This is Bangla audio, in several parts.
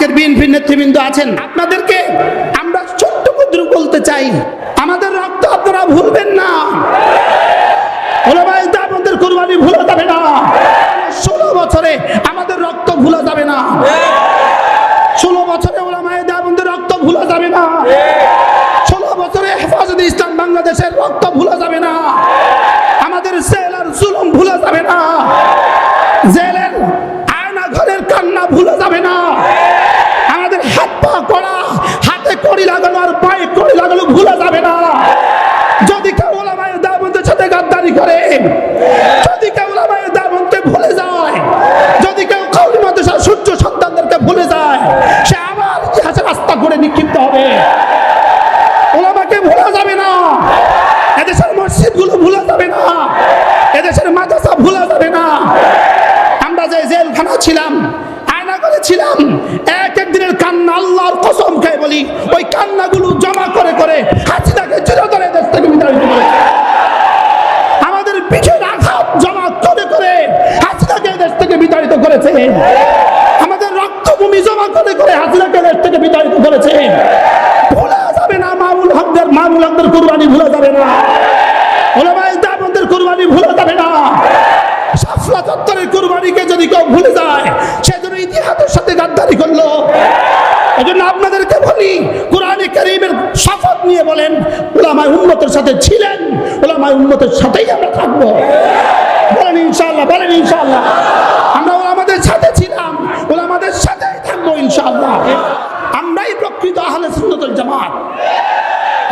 আজকের বিএনপির নেতৃবৃন্দ আছেন, আপনাদেরকে আমরা ছোট্ট ক্ষুদ্র বলতে চাই, আমাদের রক্ত আপনারা ভুলবেন না। দেওবন্দের কুরবানি ভুলা যাবে না। ষোলো বছরে আমাদের রক্ত ভুলা যাবে না। ষোলো বছরে ওলামায়ে রক্ত ভুলা যাবে না। ষোলো বছরে হেফাজতে ইসলাম বাংলাদেশের রক্ত ভুলা আয়না করে ছিলাম এক এক দিনের কান্না আল্লাহর কসম খেয়ে বলি, ওই কান্নাগুলো জমা করে করে হাসিনাকে চিরতরে দেশ থেকে বিতাড়িত করেছে আমাদের পিঠের আঘাত জমা করে করে হাসিনাকে দেশ থেকে বিতাড়িত করেছে। আমাদের রক্তভূমি জমা করে করে হাসিনাকে দেশ থেকে বিতাড়িত করেছে। ভোলা যাবে না মামুল হকদের মামুল হকদের কুরবানি ভোলা যাবে না। ওলামায়ে দেওবন্দের কুরবানি ভোলা যাবে না। সাফলা চত্বরের কুরবানিকে যদি কেউ ভুলে যায়, সে ইতিহাসের সাথে গাদ্দারি করল। এজন্য আপনাদেরকে বলি, কোরআনে কারীমের শপথ নিয়ে বলেন ওলামায় উম্মতের সাথে ছিলেন ওলামায় উম্মতের সাথেই আমরা থাকব। বলেন ইনশাআল্লাহ বলেন ইনশাআল্লাহ। আমরা ওলামাদের সাথে ছিলাম ওলামাদের সাথেই থাকব ইনশাআল্লাহ। আমরাই প্রকৃত আহলে সুন্নতুল জামাত।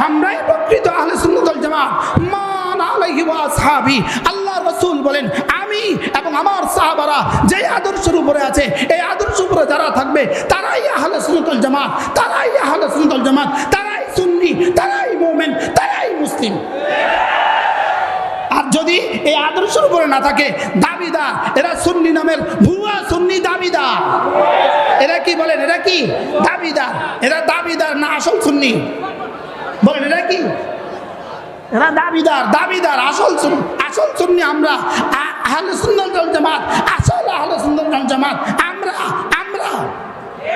আমরাই প্রকৃত আহলে সুন্নাতুল জামাত। মান আলাইহি ওয়া আসহাবি আল্লাহর রাসূল বলেন, আমি এবং আমার সাহাবারা যে আদর্শের উপরে আছে, এই উপরে যারা থাকবে, তারাই আহলে সুন্নাতুল জামাত, তারাই আহলে সুন্নাতুল জামাত, তারাই সুন্নি, তারাই মুমিন, তারাই মুসলিম। আর যদি এই আদর্শের উপরে না থাকে, দাবিদার, এরা সুন্নি নামের ভুয়া সুন্নি দাবিদার। এরা কি বলেন? এরা কি? দাবিদার। এরা দাবিদার না আসল সুন্নি? বলেন, এরা কি? এরা দাবিদার দাবিদার, আসল আসল সুন্নি আমরা আহলে ওয়াল জামাত, আসল আহলে ওয়াল জামাত, আমরা আমরা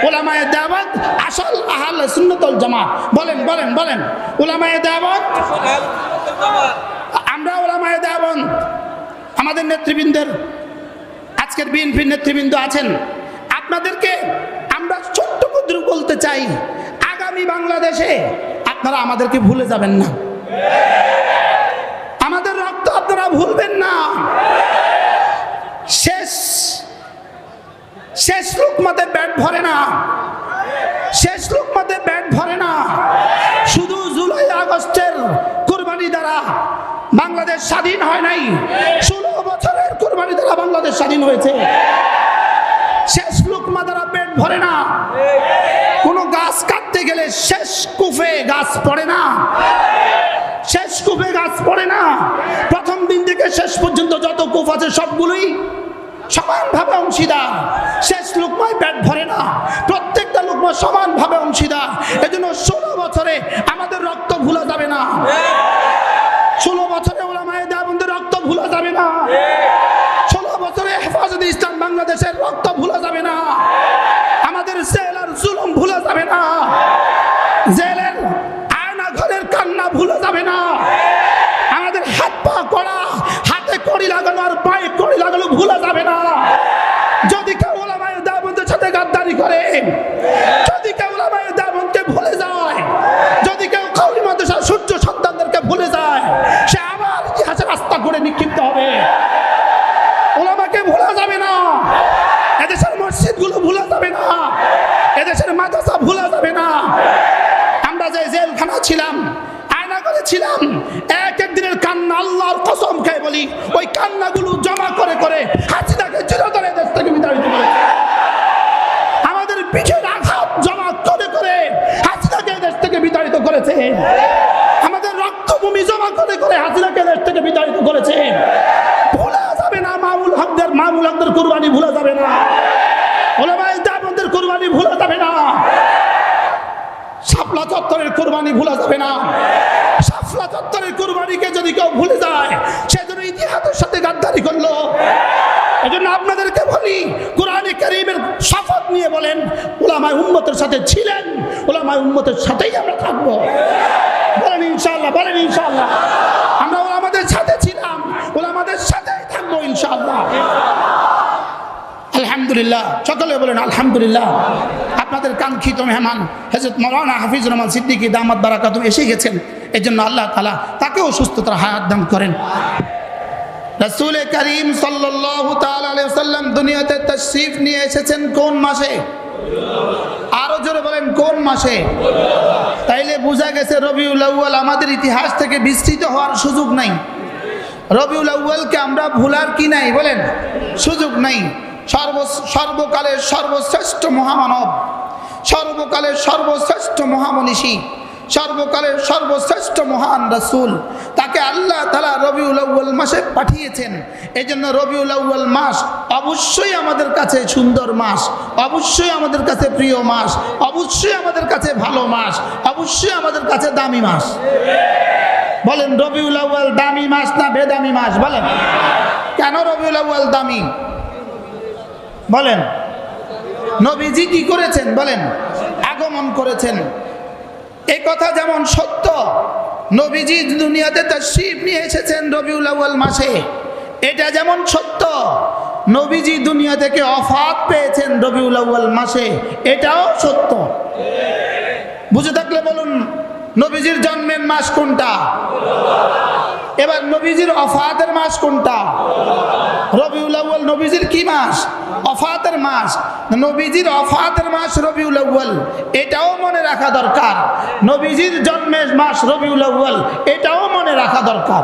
ওলামায়ে দেওয়াত আসল আহলে সুন্নাত ওয়াল জামাত। বলেন বলেন বলেন। ওলামায়ে দেওয়াত? আমরা ওলামায়ে দেওয়াত। আমাদের নেতৃবৃন্দের, আজকের বিএনপির নেতৃবৃন্দ আছেন। আপনাদেরকে আমরা ছোট্ট ক্ষুদ্র বলতে চাই, আগামী বাংলাদেশে আপনারা আমাদেরকে ভুলে যাবেন না আমাদের রক্ত আপনারা ভুলবেন না শেষ শেষ লোকমাতে ব্যাট ভরে না। শেষ লোকমাতে ব্যাট ভরে না। শুধু জুলাই আগস্টের কোরবানি দ্বারা বাংলাদেশ স্বাধীন হয় নাই। ষোলো বছরের কোরবানি দ্বারা বাংলাদেশ স্বাধীন হয়েছে। শেষ লোকমা দ্বারা পেট ভরে না। কোনো গাছ কাটতে গেলে শেষ কুফে গাছ পড়ে না। শেষ কুফে গাছ পড়ে না। প্রথম দিন থেকে শেষ পর্যন্ত যত কুফ আছে সবগুলোই সমানভাবে অংশীদার। শেষ লোকমায় পেট ভরে না। প্রত্যেকটা লোকমা সমানভাবে অংশীদার। এজন্য ষোলো বছরে আমাদের রক্ত ভুলা যাবে না। ষোলো বছরে ওলামায়ে দেওবন্দের রক্ত ভুলা যাবে না। ষোলো বছরে হেফাজতে ইসলাম বাংলাদেশের রক্ত ভুলা যাবে না। আমাদের জেল আর জুলুম ভুলা যাবে না। জেলের আয়না ঘরের কান্না ভুলা যাবে না। আমাদের হাত পা করা হাতে কড়ি লাগানো আর পায়ে কড়ি লাগানো ভুলা যাবে না। যদি কেউ ওলামায়ে দেওবন্দের সাথে গাদ্দারি করে, যদি কেউ ওলামায়ে দেওবন্দকে ভুলে যায়, যদি কেউ কৌলি মাদ্রাসার সূর্য সন্তানদেরকে ভুলে যায়, সে আবার ইতিহাসে রাস্তা করে নিক্ষিপ্ত হবে। ওলামাকে ভোলা যাবে না, এদেশের মসজিদগুলো ভোলা যাবে না, এদেশের মাদ্রাসা ভোলা যাবে না। আমরা যে জেলখানা ছিলাম আয়না করে ছিলাম, এক এক দিনের কান্না আল্লাহর কসম খেয়ে বলি, ওই কান্নাগুলো জমা করে করে হাসিনাকে চিরতরে থেকে করেছে। আমাদের পিঠের আঘাত জমা করে করে হাসিনাকে দেশ থেকে বিতাড়িত করেছে। আমাদের রক্তভূমি জমা করে করে হাসিনাকে দেশ থেকে বিতাড়িত করেছে। ভোলা যাবে না মামুল হকদের মামুল হকদের কুরবানি ভোলা যাবে না। কুরবানি ভোলা যাবে না। শাপলা চত্বরের কোরবানি ভোলা যাবে না। শাপলা চত্বরের কোরবানিকে যদি কেউ ভুলে যায়, সে যেন ইতিহাসের সাথে গাদ্দারি করল। এই জন্য আপনাদেরকে বলি, কোরআনে কারিমের শপথ নিয়ে বলেন ওলামায় উম্মতের সাথে ছিলেন ওলামায় উম্মতের সাথেই আমরা থাকব। বলেন ইনশাআল্লাহ বলেন ইনশাআল্লাহ। আমরা ওলামাদের সাথে ছিলাম ওলামাদের সাথেই থাকব ইনশাআল্লাহ। আলহামদুলিল্লাহ, সকলে বলেন আলহামদুলিল্লাহ। আপনাদের কাঙ্ক্ষিত মেহমান হজরত মৌলানা হাফিজ রহমান সিদ্দিকি দামাত বারাকাতুম এসে গেছেন। এই জন্য আল্লাহ তালা তাকেও সুস্থতার হায়াত দান করেন। রসুল করিম সাল্লাম দুনিয়াতে তশরিফ নিয়ে এসেছেন কোন মাসে? আরও জোরে বলেন, কোন মাসে? তাইলে বোঝা গেছে রবিউল আউ্য়াল আমাদের ইতিহাস থেকে বিস্তৃত হওয়ার সুযোগ নাই। রবিউল আউ্য়ালকে আমরা ভুলার কি নাই বলেন? সুযোগ নাই। সর্ব সর্বকালের সর্বশ্রেষ্ঠ মহামানব, সর্বকালের সর্বশ্রেষ্ঠ মহামনীষী সর্বকালের সর্বশ্রেষ্ঠ মহান রাসূল। তাকে আল্লাহ তালা রবিউল আউ্য়াল মাসে পাঠিয়েছেন। এই জন্য রবিউল আউ্য়াল মাস অবশ্যই আমাদের কাছে সুন্দর মাস, অবশ্যই আমাদের কাছে প্রিয় মাস, অবশ্যই আমাদের কাছে ভালো মাস, অবশ্যই আমাদের কাছে দামি মাস। বলেন, রবিউল আউ্য়াল দামি মাস না বেদামি মাস? বলেন। কেন রবিউল আউ্য়াল দামি? বলেন। নবীজি কি করেছেন? বলেন। আগমন করেছেন। এই কথা যেমন সত্য, নবীজি দুনিয়াতে তার শিব নিয়ে এসেছেন রবিউল আউ্য়াল মাসে, এটা যেমন সত্য, নবীজি দুনিয়া থেকে অফাত পেয়েছেন রবিউল আউ্য়াল মাসে, এটাও সত্য। বুঝে থাকলে বলুন, নবীজির জন্মের মাস কোনটা? এবার নবীজির অফাতের মাস কোনটা? রবিউল আউ্য়াল, নবীজির কি মাস? অফাতের মাস। নবীজির অফাতের মাস রবিউল আউ্য়াল, এটাও মনে রাখা দরকার। নবীজির জন্মের মাস রবিউল আউ্য়াল, এটাও মনে রাখা দরকার।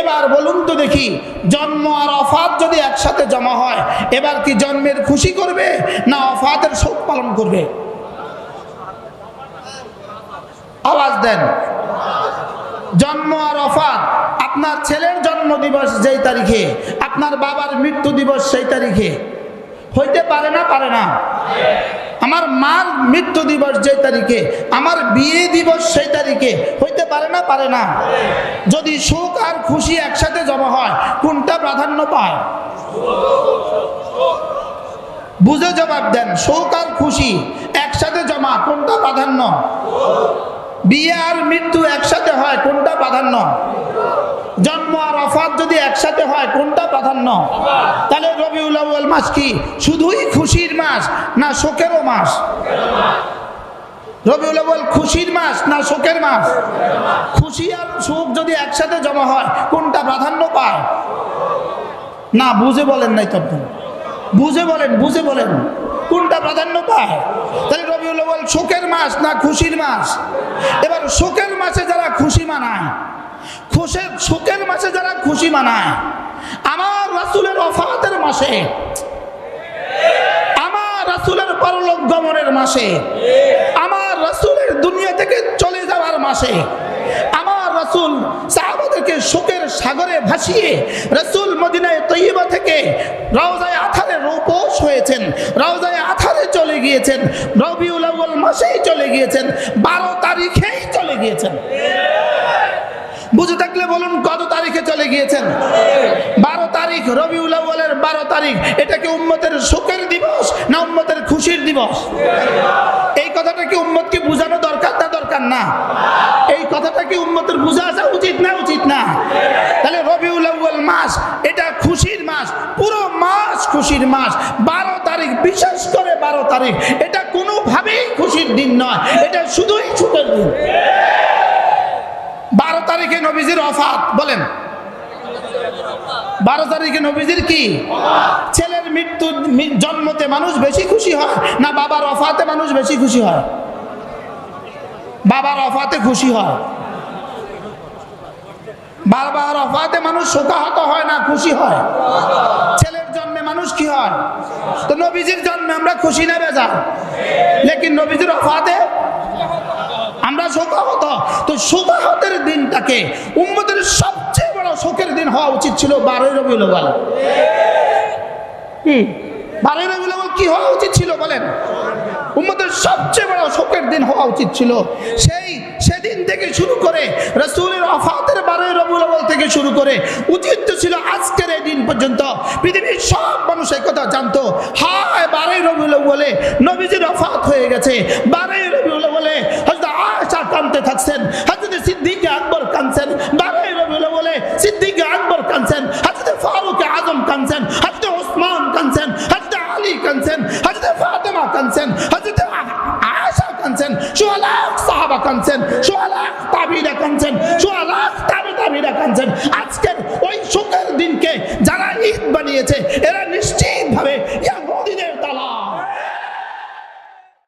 এবার বলুন তো দেখি, জন্ম আর অফাত যদি একসাথে জমা হয়, এবার কি জন্মের খুশি করবে না অফাতের শোক পালন করবে? আওয়াজ দেন। জন্ম আর অফাত। আপনার ছেলের জন্ম দিবস যেই তারিখে, আপনার বাবার মৃত্যু দিবস সেই তারিখে। হইতে পারে না পারে না। আমার মার মৃত্যু দিবস যে তারিখে, আমার বিয়ে দিবস সেই তারিখে, হইতে পারে না পারে না। যদি সুখ আর খুশি একসাথে জমা হয়, কোনটা প্রাধান্য পায়? বুঝে জবাব দেন শোক আর খুশি একসাথে জমা কোনটা প্রাধান্য? বিয়ে আর মৃত্যু একসাথে হয়, কোনটা প্রাধান্য? জন্ম আর অফাত যদি একসাথে হয়, কোনটা প্রাধান্য? তাহলে রবিউল আউ্য়াল মাস কি? শুধুই খুশির মাস না শোকেরও মাস? রবিউল আউ্য়াল খুশির মাস না শোকের মাস? খুশি আর শোক যদি একসাথে জমা হয়, কোনটা প্রাধান্য পায়? না, বুঝে বলেন নাই তখন বুঝে বলেন বুঝে বলেন। কোনটা প্রাধান্য পায়? তাহলে রবিউল আউ্য়াল শোকের মাস না খুশির মাস? এবার শোকের মাসে যারা খুশি মানায় খুশের শোকের মাসে যারা খুশি মানায়, আমার রাসুলের অফাতের মাসে, আমার রাসুলের পরলোক গমনের মাসে, আমার রাসুলের দুনিয়া থেকে চলে যাওয়ার মাসে আমার রাসুল সাহাবাদেরকে শোকের সাগরে ভাসিয়ে রসুল মদিনায় তৈবা থেকে রওজায় আথারে রোপোষ হয়েছেন, রওজায় আথারে চলে গিয়েছেন, রবিউল আউ্ল মাসেই চলে গিয়েছেন, বারো তারিখেই চলে গিয়েছেন। বুঝে থাকলে বলুন, কত তারিখে চলে গিয়েছেন? বারো তারিখ, রবিউল আউ্য়ালের বারো তারিখ। এটা কি উম্মতের শোকের দিবস না উম্মতের খুশির দিবস? এই কথাটা কি উম্মতকে বোঝানো দরকার না দরকার না? এই কথাটা কি উম্মতের বোঝা আসা উচিত না উচিত না? তাহলে রবিউল আউ্য়াল মাস, এটা খুশির মাস, পুরো মাস খুশির মাস। বারো তারিখ, বিশেষ করে বারো তারিখ, এটা কোনোভাবেই খুশির দিন নয়, এটা শুধুই সুখের দিন। তারিখে নবীজির অফাত বলেন। বারো তারিখে নবীজির কি? ছেলের মৃত্যু জন্মতে মানুষ বেশি খুশি হয় না বাবার অফাতে মানুষ বেশি খুশি হয়? বাবার অফাতে খুশি হয়। বাবার অফাতে মানুষ শোকাহত হয় না খুশি হয়? ছেলের জন্মে মানুষ কি হয়? তো নবীজির জন্মে আমরা খুশি না বেজা লেকিন নবীজির অফাতে তো শোকাহতের দিনটাকে উম্মতের সবচেয়ে বড় শোকের দিন হওয়া উচিত ছিল বারোই আউয়াল। হুম। বারোই রবিউল আউয়াল কি হওয়া উচিত ছিল বলেন? উম্মতের সবচেয়ে বড় শোকের দিন হওয়া উচিত ছিল। সেই সেদিন থেকে শুরু করে রসুলের অফাতের বারোই রবিউল আউয়াল থেকে শুরু করে উচিত ছিল আজকের এই দিন পর্যন্ত পৃথিবীর সব মানুষ এই কথা জানতো। হায়, বারোই রবিউল বলে নবীজির অফাত হয়ে গেছে। বারোই কানছেন সোয়া লাখ তাবিরা কানছেন সোয়া লাখ তাবে তাবিরা কানছেন আজকের